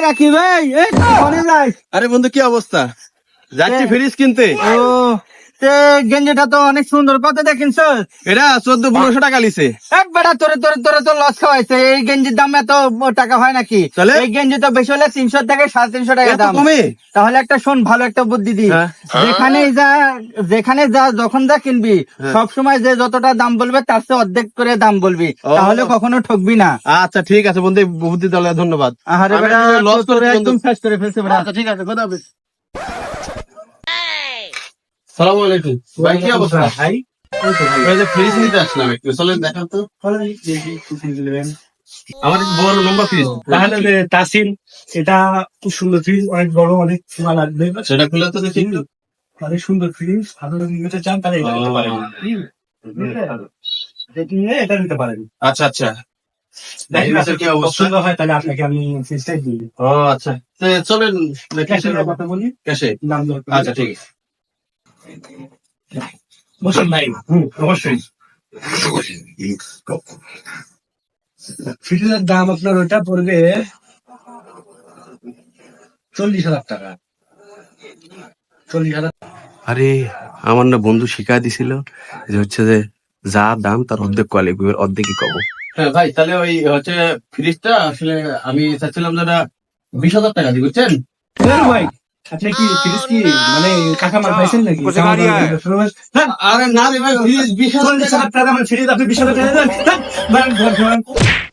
রাখি ভাই এই আরে বন্ধু কি অবস্থা? যাচ্ছি ফ্রিজ কিনতে। ও গেঞ্জিটা তো অনেক সুন্দর। কত দেখেন স্যার? এটা চোদ্দ পনেরোশো টাকা লিছে। এক বেটা তোরে তোরে তোরে তো লস খাওয়াইছে। এই গেঞ্জির দাম এত টাকা হয় নাকি? এই গেঞ্জি তো বেশি হলে তিনশো থেকে সাড়ে তিনশো টাকা দাম। তাহলে একটা শোন ভালো একটা বুদ্ধি দি। হ্যাঁ। যেখানে যা যেখানে যা যখন যা কিনবি সব সময় যে যতটা দাম বলবে তার চেয়ে অর্ধেক করে দাম বলবি। তাহলে কখনো ঠকবি না। আচ্ছা ঠিক আছে বন্ধু বুদ্ধি দলে ধন্যবাদ। বেটা আসলে loss একদম। শেষ করে ফেলছে আচ্ছা ঠিক আছে সালাম আলাইকুম। ভাই কি অবস্থা? ভাই ফ্রিজ নিতে আসলাম একটু চলেন দেখান তো। আমার বড় লম্বা ফ্রিজ তাহলে তাসিন এটা খুব সুন্দর ফ্রিজ অনেক বড় অনেক সময় লাগবে। সেটা খুলে তো দেখি অনেক সুন্দর ফ্রিজ ভালো নিতে চান তাহলে এটা নিতে পারেন। এটা নিতে পারেন। আচ্ছা আচ্ছা। হয় আচ্ছা। চলেন দেখি কথা বলি? আচ্ছা ঠিক আছে। ভাই হুম অবশ্যই ফ্রিজের দাম আপনার ওটা পড়বে চল্লিশ হাজার টাকা। চল্লিশ হাজার আরে আমার না বন্ধু শিখাই দিছিল যে হচ্ছে যে যা দাম তার অর্ধেক কোয়ালিটি অর্ধেকই কব হ্যাঁ ভাই তাহলে ওই হচ্ছে ফ্রিজটা আসলে আমি চাচ্ছিলাম যেটা বিশ হাজার টাকা দিই বুঝছেন? ভাই আপনি কি ফ্রিজ কি মানে কাকা মার পাইছেন নাকি হ্যাঁ আরে না রে ভাই বিশ হাজার টাকা আমার ফ্রিজ আপনি বিশ হাজার টাকা দেন হ্যাঁ।